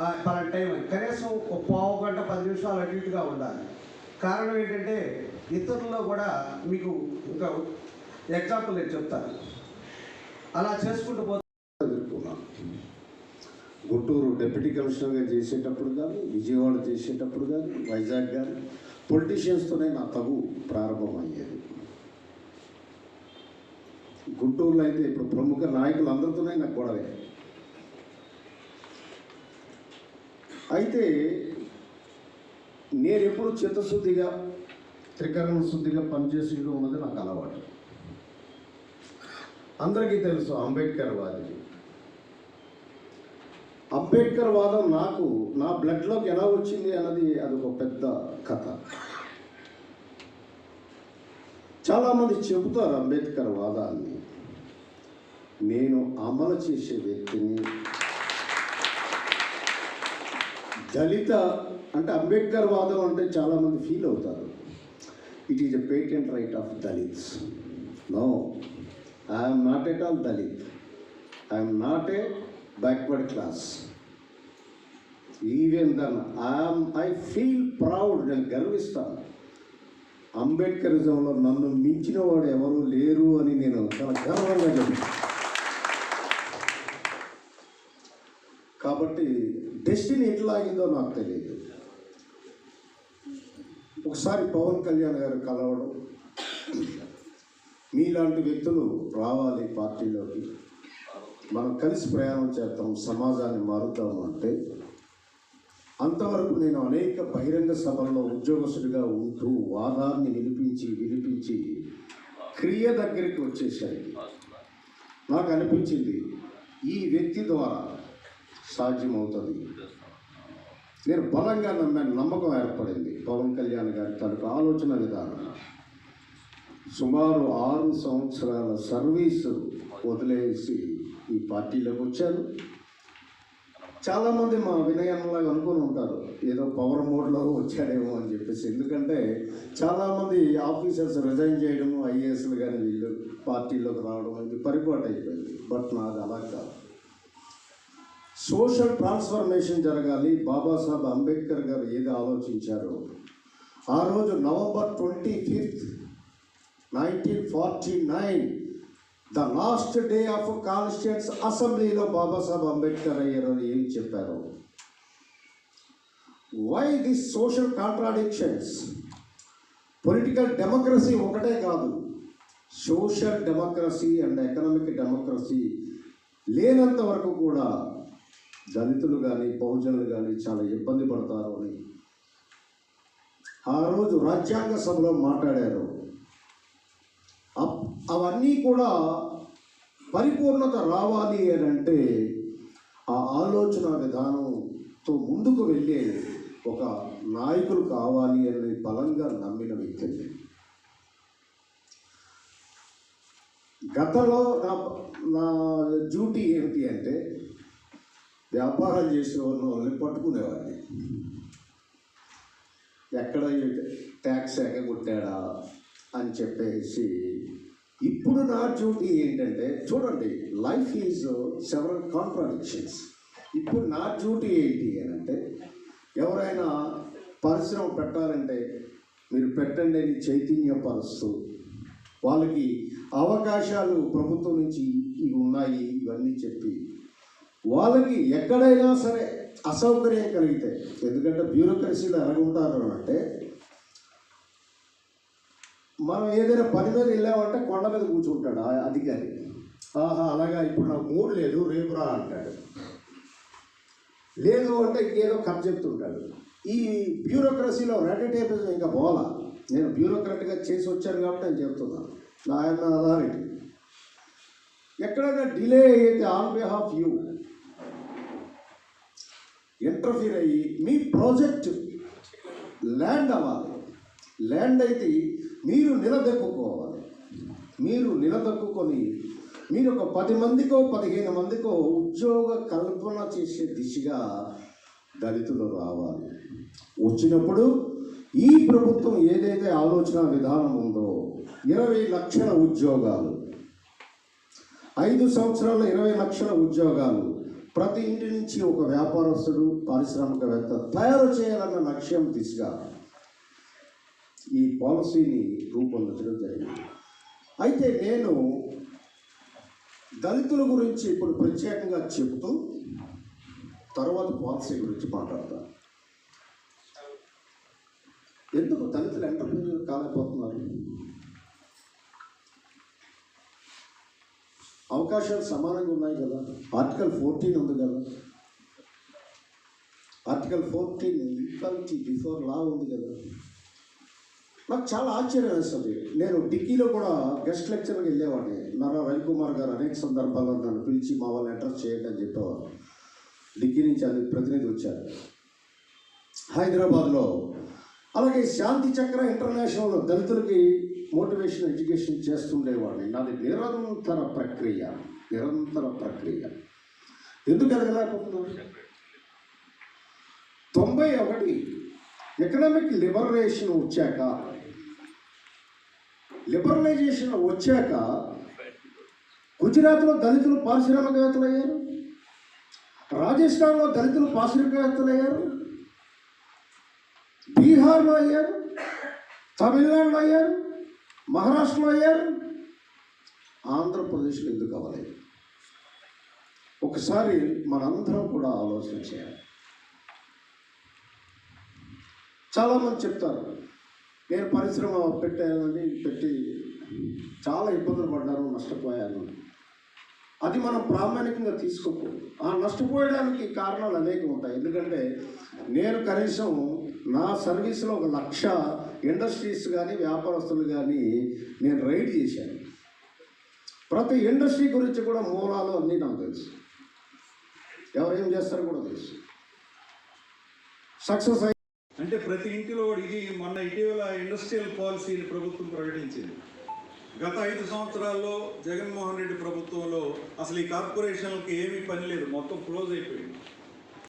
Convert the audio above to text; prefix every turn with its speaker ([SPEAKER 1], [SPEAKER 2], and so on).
[SPEAKER 1] ఆ, టైం కనీసం ఒక పావు గంట పది నిమిషాలు అటు ఇటుగా ఉండాలి. కారణం ఏంటంటే ఇతరుల్లో కూడా మీకు ఇంకా ఎగ్జాంపుల్ నేను చెప్తాను. అలా చేసుకుంటూ పోతే
[SPEAKER 2] గుంటూరు డిప్యూటీ కమిషనర్గా చేసేటప్పుడు కానీ విజయవాడ చేసేటప్పుడు కానీ వైజాగ్ కానీ పొలిటీషియన్స్తోనే నా తగు ప్రారంభమయ్యేది గుంటూరులో అయితే ఇప్పుడు ప్రముఖ నాయకులు అందరితోనే నాకు గొడవే. అయితే నేను ఎప్పుడు చిత్తశుద్ధిగా త్రికరణ శుద్ధిగా పనిచేసేయడం ఉన్నది నాకు అలవాటు. అందరికీ తెలుసు అంబేద్కర్ వాది అంబేద్కర్ వాదం నాకు నా బ్లడ్లోకి ఎలా వచ్చింది అన్నది అది ఒక పెద్ద కథ. చాలామంది చెబుతారు అంబేద్కర్ వాదాన్ని. నేను అమలు చేసే వ్యక్తిని దళిత అంటే అంబేద్కర్ వాదం అంటే చాలామంది ఫీల్ అవుతారు. It is a patent right of Dalits no I'm not at all Dalit I'm not a backward class even then I'm I feel proud నేను గర్విస్తాను. అంబేద్కరిజంలో నన్ను మించిన వాడు ఎవరు లేరు అని నేను చాలా గర్వంగా చెప్తాను కాబట్టి డెస్టినీ ఎట్లా అయిందో నాకు తెలియదు. ఒకసారి పవన్ కళ్యాణ్ గారు కలవడం మీలాంటి వ్యక్తులు రావాలి పార్టీలోకి. మనం కలిసి ప్రయాణం చేద్దాం సమాజాన్ని మారుద్దాం అంటే అంతవరకు నేను అనేక బహిరంగ సభల్లో ఉద్యోగస్తుడిగా ఉంటూ వాదాన్ని వినిపించి వినిపించి క్రియ దగ్గరికి వచ్చేసరికి నాకు అనిపించింది ఈ వ్యక్తి ద్వారా సాధ్యమవుతుంది. నేను బలంగా నమ్మాను నమ్మకం ఏర్పడింది. పవన్ కళ్యాణ్ గారి తనకు ఆలోచన విధానం. సుమారు ఆరు సంవత్సరాల సర్వీసు వదిలేసి ఈ పార్టీలోకి వచ్చాను చాలామంది మా వినయంలాగా అనుకుని ఉంటారు ఏదో పవర్ మోడ్లో వచ్చాడేమో అని చెప్పేసి. ఎందుకంటే చాలామంది ఆఫీసర్స్ రిజైన్ చేయడము ఐఏఎస్లు కానీ వీళ్ళు పార్టీలోకి రావడం ఇది పరిపాటు అయిపోయింది. బట్ నాది అలా కాదు. సోషల్ ట్రాన్స్ఫర్మేషన్ జరగాలి. బాబాసాహెబ్ అంబేద్కర్ గారు ఏది ఆలోచించారో. ఆ రోజు November twenty fifth nineteen forty nine the last day of constituents అసెంబ్లీలో బాబాసాహెబ్ అంబేద్కర్ అయ్యారు అని ఏం చెప్పారు? Why this social contradictions political democracy ఒకటే కాదు. Social democracy and economic democracy లేనంత వరకు కూడా దళితులు కానీ బహుజనులు కానీ చాలా ఇబ్బంది పడతారు అని. ఆ రోజు రాజ్యాంగ సభలో మాట్లాడారు. అప్- అవన్నీ కూడా పరిపూర్ణత రావాలి అని అంటే ఆ ఆలోచన విధానంతో ముందుకు వెళ్ళే ఒక నాయకులు కావాలి అని బలంగా నమ్మిన వ్యక్తి. గతంలో నా నా డ్యూటీ ఏమిటి అంటే వ్యాపారం చేసే వాళ్ళని పట్టుకునేవాడిని. ఎక్కడ ట్యాక్స్ ఎగగొట్టాడా అని చెప్పేసి ఇప్పుడు నా డ్యూటీ ఏంటంటే చూడండి లైఫ్ ఈజ్ సెవరల్ కాంట్రాడిక్షన్స్. ఇప్పుడు నా డ్యూటీ ఏంటి అని అంటే ఎవరైనా పరిశ్రమ పెట్టాలంటే మీరు పెట్టండి అని చైతన్యపరుస్తూ వాళ్ళకి అవకాశాలు ప్రభుత్వం నుంచి ఇవి ఉన్నాయి ఇవన్నీ చెప్పి వాళ్ళకి ఎక్కడైనా సరే అసౌకర్యం కలిగితే ఎందుకంటే బ్యూరోక్రసీలో ఎలాగుంటారు అంటే మనం ఏదైనా పని మీద వెళ్ళామంటే కొండ మీద కూర్చుంటాడు ఆ అధికారి. ఆహా అలాగా ఇప్పుడు నాకు మూడు లేదు రేపు రా అంటాడు. లేదు అంటే ఇంకేదో కథ చెప్తుంటాడు. ఈ బ్యూరోక్రసీలో రెడ్ టేపిజం ఇంకా పోలా నేను బ్యూరోక్రాట్గా చేసి వచ్చాను కాబట్టి నేను చెప్తున్నాను నా అథారిటీ ఎక్కడైనా డిలే అయితే ఆన్ బిహాఫ్ యూ. ఇంటర్ఫీర్ అయ్యి మీ ప్రాజెక్ట్ ల్యాండ్ అవ్వాలి. ల్యాండ్ అయితే మీరు నిలదొక్కుకోవాలి. మీరు నిలదొక్కుకొని మీరు ఒక పది మందికో పదిహేను మందికో ఉద్యోగ కల్పన చేసే దిశగా దళితులు రావాలి. వచ్చినప్పుడు ఈ ప్రభుత్వం ఏదైతే ఆలోచన విధానం ఉందో ఇరవై లక్షల ఉద్యోగాలు ఐదు సంవత్సరాల ఇరవై లక్షల ఉద్యోగాలు ప్రతి ఇంటి నుంచి ఒక వ్యాపారస్తుడు పారిశ్రామికవేత్త తయారు చేయాలన్న లక్ష్యం దిశగా ఈ పాలసీని రూపొందించడం జరిగింది. అయితే నేను దళితుల గురించి ఇప్పుడు ప్రత్యేకంగా చెప్తూ తర్వాత పాలసీ గురించి మాట్లాడతాను. ఎందుకు దళితులు ఎంటర్ప్రీనర్ అవకాశాలు సమానంగా ఉన్నాయి కదా. ఆర్టికల్ ఫోర్టీన్ ఉంది కదా. Article fourteen equality before law ఉంది కదా. నాకు చాలా ఆశ్చర్యం వేస్తుంది. నేను డిక్కీలో కూడా గెస్ట్ లెక్చర్కి వెళ్ళేవాడిని. నారా రవికుమార్ గారు అనేక సందర్భాల్లో నన్ను పిలిచి మా వాళ్ళని అడ్రస్ చేయండి అని చెప్పేవారు. డిక్కీ నుంచి అది ప్రతినిధి వచ్చారు. హైదరాబాద్లో. అలాగే శాంతి చక్ర ఇంటర్నేషనల్ దళితులకి మోటివేషన్ ఎడ్యుకేషన్ చేస్తుండేవాడిని నాది నిరంతర ప్రక్రియ. నిరంతర ప్రక్రియ. ఎందుకు ఎదగలేకపోతున్నారు తొంభై ఒకటి. ఎకనామిక్ లిబరలైజేషన్ వచ్చాక లిబరలైజేషన్ వచ్చాక గుజరాత్లో దళితులు పారిశ్రామికవేత్తలు అయ్యారు? రాజస్థాన్లో దళితులు పారిశ్రామికవేత్తలు అయ్యారు? బీహార్లో అయ్యారు? తమిళనాడులో అయ్యారు? మహారాష్ట్రలో అయ్యారు. ఆంధ్రప్రదేశ్లో ఎందుకు అవ్వలేదు? ఒకసారి మనందరం కూడా ఆలోచన చేయాలి. చాలామంది చెప్తారు నేను పరిశ్రమ పెట్టానని పెట్టి చాలా ఇబ్బందులు పడ్డాను నష్టపోయాను. అది మనం ప్రామాణికంగా తీసుకోకూడదు. ఆ నష్టపోయడానికి కారణాలు అనేక ఉంటాయి. ఎందుకంటే నేను కనీసం నా సర్వీస్లో ఒక లక్ష ఇండస్ట్రీస్ కానీ వ్యాపారస్తులు కానీ నేను రైడ్ చేశాను. ప్రతి ఇండస్ట్రీ గురించి కూడా మూలాలు అన్నీ నాకు తెలుసు. ఎవరేం చేస్తారో కూడా తెలుసు. సక్సెస్ అయ్యి
[SPEAKER 3] అంటే ప్రతి ఇంటిలో ఇది మొన్న ఇటీవల ఇండస్ట్రియల్ పాలసీని ప్రభుత్వం ప్రకటించింది. గత ఐదు సంవత్సరాల్లో జగన్మోహన్ రెడ్డి ప్రభుత్వంలో అసలు ఈ కార్పొరేషన్లకి ఏమీ పని లేదు. మొత్తం క్లోజ్ అయిపోయింది.